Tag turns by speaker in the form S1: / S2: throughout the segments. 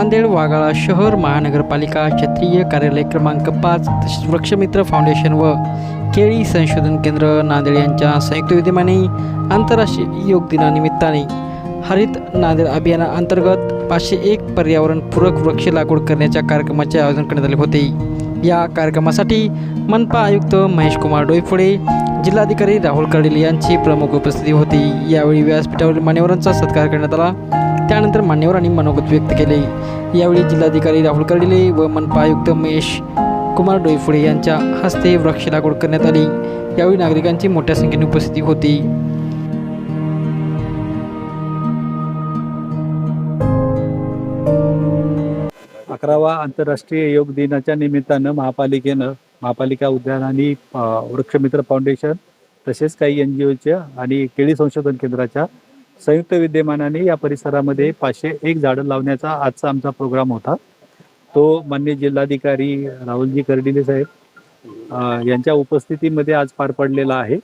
S1: नांदेड वाघाळा शहर महानगरपालिका क्षेत्रीय कार्यालय क्रमांक पाच तसेच वृक्षमित्र फाउंडेशन व केळी संशोधन केंद्र नांदेड यांच्या संयुक्त विद्यमाने आंतरराष्ट्रीय योग दिनानिमित्ताने हरित नांदेड अभियानाअंतर्गत पाचशे एक पर्यावरणपूरक वृक्ष लागवड करण्याच्या कार्यक्रमाचे आयोजन करण्यात आले होते. या कार्यक्रमासाठी मनपा आयुक्त महेश कुमार डोईफोडे जिल्हाधिकारी राहुल कर्डिल यांची प्रमुख उपस्थिती होती. यावेळी व्यासपीठावरील मान्यवरांचा सत्कार करण्यात आला. त्यानंतर मान्यवरांनी मनोगत व्यक्त केले. यावेळी जिल्हाधिकारी राहुल कर्डिले व मनपा आयुक्त महेश कुमार डोईफोडे यांच्या हस्ते वृक्ष लागवड करण्यात आली. यावेळी नागरिकांची मोठ्या संख्येने उपस्थिती होती.
S2: अकरावा आंतरराष्ट्रीय योग दिनाच्या निमित्तानं महापालिकेनं महापालिका उद्यान आणि वृक्षमित्र फाउंडेशन तसेच काही एन जी ओच्या आणि केळी संशोधन केंद्राच्या संयुक्त विद्यमानाने या परिसरामध्ये पाचशे एक झाडं लावण्याचा आजचा आमचा प्रोग्राम होता. तो मान्य जिल्हाधिकारी राहुलजी कर्डिले साहेब यांच्या उपस्थितीमध्ये आज पार पडलेला आहे.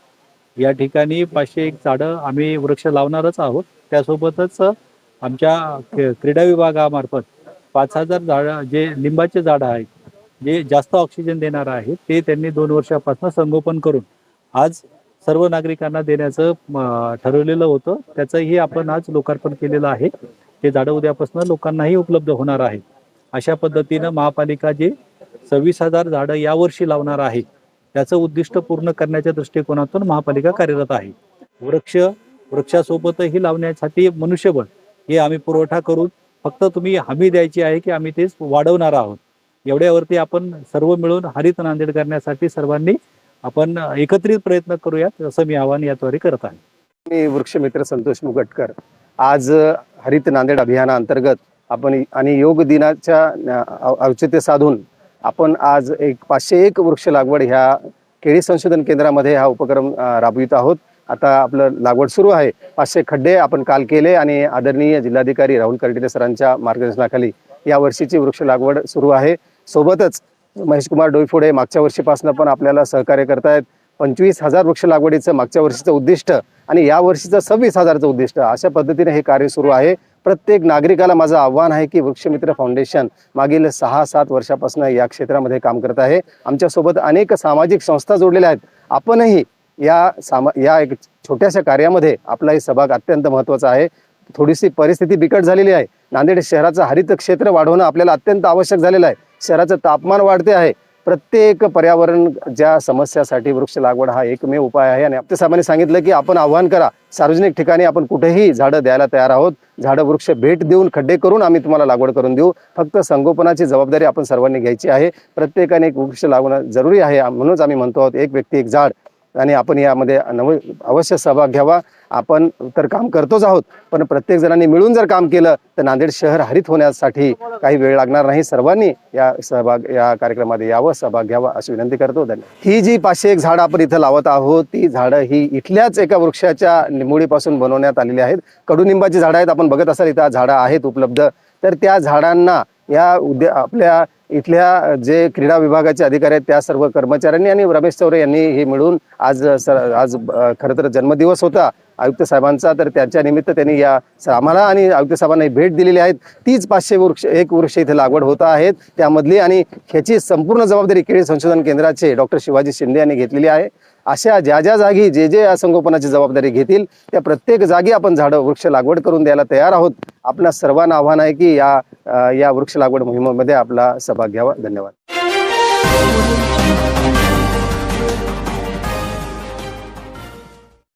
S2: या ठिकाणी पाचशे एक झाडं आम्ही वृक्ष लावणारच आहोत. त्यासोबतच आमच्या क्रीडा विभागामार्फत पाच हजार झाडं जे लिंबाचे झाडं आहेत जे जास्त ऑक्सिजन देणार आहेत ते त्यांनी दोन वर्षापासून संगोपन करून आज सर्व नागरिकांना देण्याचं ठरवलेलं होतं. त्याचंही आपण आज लोकार्पण केलेलं आहे. ते झाडं उद्यापासून लोकांनाही उपलब्ध होणार आहे. अशा पद्धतीनं महापालिका जे सव्वीस हजार झाडं यावर्षी लावणार आहे त्याचं उद्दिष्ट पूर्ण करण्याच्या दृष्टिकोनातून महापालिका कार्यरत आहे. वृक्ष वृक्षासोबतही लावण्यासाठी मनुष्यबळ हे आम्ही पुरवठा करून फक्त तुम्ही हमी द्यायची आहे की आम्ही तेच वाढवणार आहोत. एवढ्यावरती आपण सर्व मिळून हरित नांदेड करण्यासाठी सर्वांनी आपण एकत्रित प्रयत्न करूयात असं मी आवाहन याद्वारे करत आहे.
S3: मी वृक्षमित्र संतोष मुगटकर. आज हरित नांदेड अभियानाअंतर्गत आपण आणि योग दिनाच्या औचित्य साधून आपण आज एक पाचशे एक वृक्ष लागवड ह्या केळी संशोधन केंद्रामध्ये हा उपक्रम राबवित आहोत. आता आपलं लागवड सुरू आहे. पाचशे खड्डे आपण काल केले आणि आदरणीय जिल्हाधिकारी राहुल कर्डिले सरांच्या मार्गदर्शनाखाली या वर्षीची वृक्ष लागवड सुरू आहे. सोबतच महेश कुमार डोईफोडे मागच्या वर्षीपासून पण आपल्याला सहकार्य करतायत. पंचवीस हजार वृक्ष लागवडीचं मागच्या वर्षीचं उद्दिष्ट आणि या वर्षीचं सव्वीस हजारचं उद्दिष्ट. अशा पद्धतीने हे कार्य सुरू आहे. प्रत्येक नागरिकाला माझं आव्हान आहे की वृक्षमित्र फाउंडेशन मागील सहा सात वर्षापासून या क्षेत्रामध्ये काम करत आहे. आमच्यासोबत अनेक सामाजिक संस्था जोडलेल्या आहेत. आपणही या सामा या एक छोट्याशा कार्यामध्ये आपलाही सहभाग अत्यंत महत्त्वाचा आहे. थोडीशी परिस्थिती बिकट झालेली आहे. नांदेड शहराचं हरित क्षेत्र वाढवणं आपल्याला अत्यंत आवश्यक झालेलं आहे. शहराचं तापमान वाढते आहे. प्रत्येक पर्यावरण ज्या समस्यासाठी वृक्ष लागवड हा एकमेव उपाय आहे. आणि आप्ते साहेबांनी सांगितलं की आपण आव्हान करा. सार्वजनिक ठिकाणी आपण कुठेही झाडं द्यायला तयार आहोत. झाडं वृक्ष भेट देऊन खड्डे करून आम्ही तुम्हाला लागवड करून देऊ. फक्त संगोपनाची जबाबदारी आपण सर्वांनी घ्यायची आहे. प्रत्येकाने एक वृक्ष लागवणं जरुरी आहे. म्हणूनच आम्ही म्हणतो आहोत एक व्यक्ती एक झाड आणि आपण यामध्ये नव अवश्य सहभाग घ्यावा. आपण तर काम करतोच आहोत पण प्रत्येक जणांनी मिळून जर काम केलं तर नांदेड शहर हरित होण्यासाठी काही वेळ लागणार नाही. सर्वांनी या सहभाग या कार्यक्रमामध्ये यावं सहभाग घ्यावा अशी विनंती करतो. धन्यवाद. ही जी पाचशे एक झाडं आपण इथं लावत आहोत ती झाडं ही इथल्याच एका वृक्षाच्या निमुळीपासून बनवण्यात आलेली आहेत. कडुनिंबाची झाडं आहेत आपण बघत असाल इथं झाडं आहेत उपलब्ध. तर त्या झाडांना या उद्या आपल्या इथल्या जे क्रीडा विभागाचे अधिकारी आहेत त्या सर्व कर्मचाऱ्यांनी आणि रमेश चौरे यांनी हे मिळून आज सर आज खरं तर जन्मदिवस होता आयुक्त साहेबांचा तर त्याच्या निमित्त त्यांनी या आम्हाला आणि आयुक्त साहेबांना भेट दिलेली आहेत तीच पाचशे वृक्ष एक वृक्ष इथे लागवड होत आहेत त्यामधली आणि ह्याची संपूर्ण जबाबदारी केळी संशोधन केंद्राचे डॉक्टर शिवाजी शिंदे यांनी घेतलेली आहे. अशा ज्या ज्या जागी जे जे या संगोपनाची जबाबदारी घेतील त्या प्रत्येक जागी आपण झाडं वृक्ष लागवड करून द्यायला तयार आहोत. आपल्या सर्वांना आव्हान आहे की या या वृक्ष लागवड मोहिमेमध्ये आपला सहभाग घ्यावा. धन्यवाद.